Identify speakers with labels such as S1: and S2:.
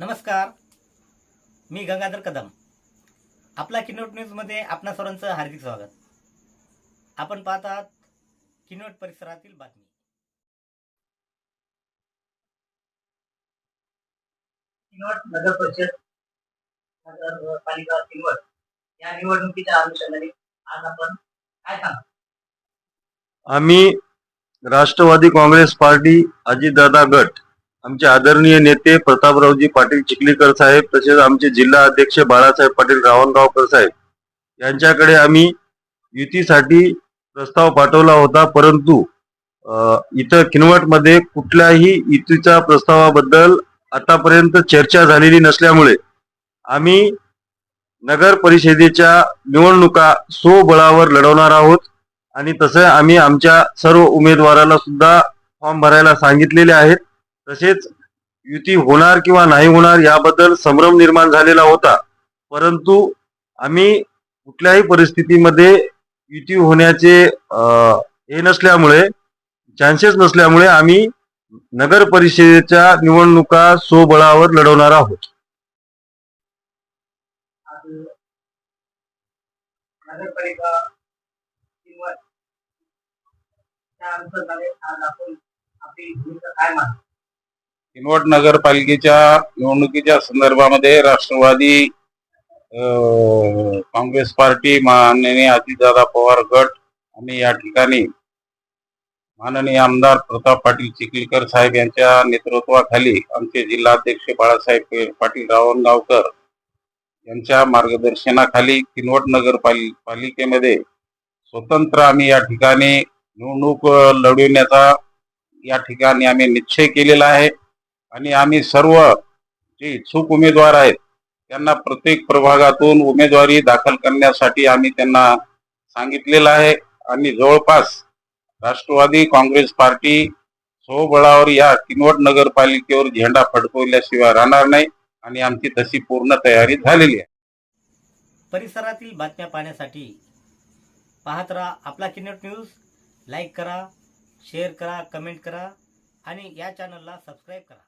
S1: नमस्कार. मी गंगाधर कदम. आपला किनोट न्यूजमध्ये आपणा सर्वांचं हार्दिक स्वागत. आपण पाहत आहात किनोट परिसरातील बातमी. किनवट नगर परिषद नगरपालिका किनवट या निवडणुकीच्या अनुषंगाने आज आपण काय सांगा?
S2: आम्ही राष्ट्रवादी काँग्रेस पार्टी अजितदादा गट आमचे आदरणीय नेते प्रतापरावजी पाटील चिखलीकर साहेब तसेच आमचे जिल्हा अध्यक्ष बाळासाहेब पाटील रावणगावकर साहेब यांच्याकडे आम्ही युतीसाठी प्रस्ताव पाठवला होता परंतु इथं किनवटमध्ये कुठल्याही युतीच्या प्रस्तावाबद्दल आतापर्यंत चर्चा झालेली नसल्यामुळे आम्ही नगर परिषदेच्या निवडणुका स्वबळावर लढवणार आहोत आणि तसं आम्ही आमच्या सर्व उमेदवाराला सुद्धा फॉर्म भरायला सांगितलेले आहेत. तसेच युती होणार किंवा नाही होणार याबद्दल संभ्रम निर्माण झालेला होता. परंतु आम्ही कुठल्याही परिस्थितीमध्ये युती होण्याचे हे नसल्यामुळे चान्सेस नसल्यामुळे आम्ही नगर परिषदेच्या निवडणुका स्वबळावर लढवणार आहोत.
S1: नगरपालिका किनवट
S3: नगरपालिकेच्या निवडणुकीच्या संदर्भामध्ये राष्ट्रवादी काँग्रेस पार्टी माननीय अजितदादा पवार गट आणि या ठिकाणी माननीय आमदार प्रताप पाटील चिखलीकर साहेब यांच्या नेतृत्वाखाली आमचे जिल्हाध्यक्ष बाळासाहेब पाटील रावणगावकर यांच्या मार्गदर्शनाखाली किनवट नगरपालि पालिकेमध्ये स्वतंत्र आम्ही या ठिकाणी निवडणूक लढविण्याचा या ठिकाणी आम्ही निश्चय केलेला आहे. आणि आम्ही सर्व जे इच्छुक उमेदवार आहेत त्यांना प्रत्येक प्रभागातून उमेदवारी दाखल करण्यासाठी आम्ही त्यांना सांगितलेलं आहे. आणि जवळपास राष्ट्रवादी काँग्रेस पार्टी सोबळावर या किनवट नगरपालिकेवर झेंडा फडकवल्याशिवाय राहणार नाही आणि आमची तशी पूर्ण तयारी झालेली आहे.
S1: परिसरातील बातम्या पाहण्यासाठी पाहत राहा आपला किनवट न्यूज. लाईक करा शेअर करा कमेंट करा आणि या चॅनलला सबस्क्राईब करा.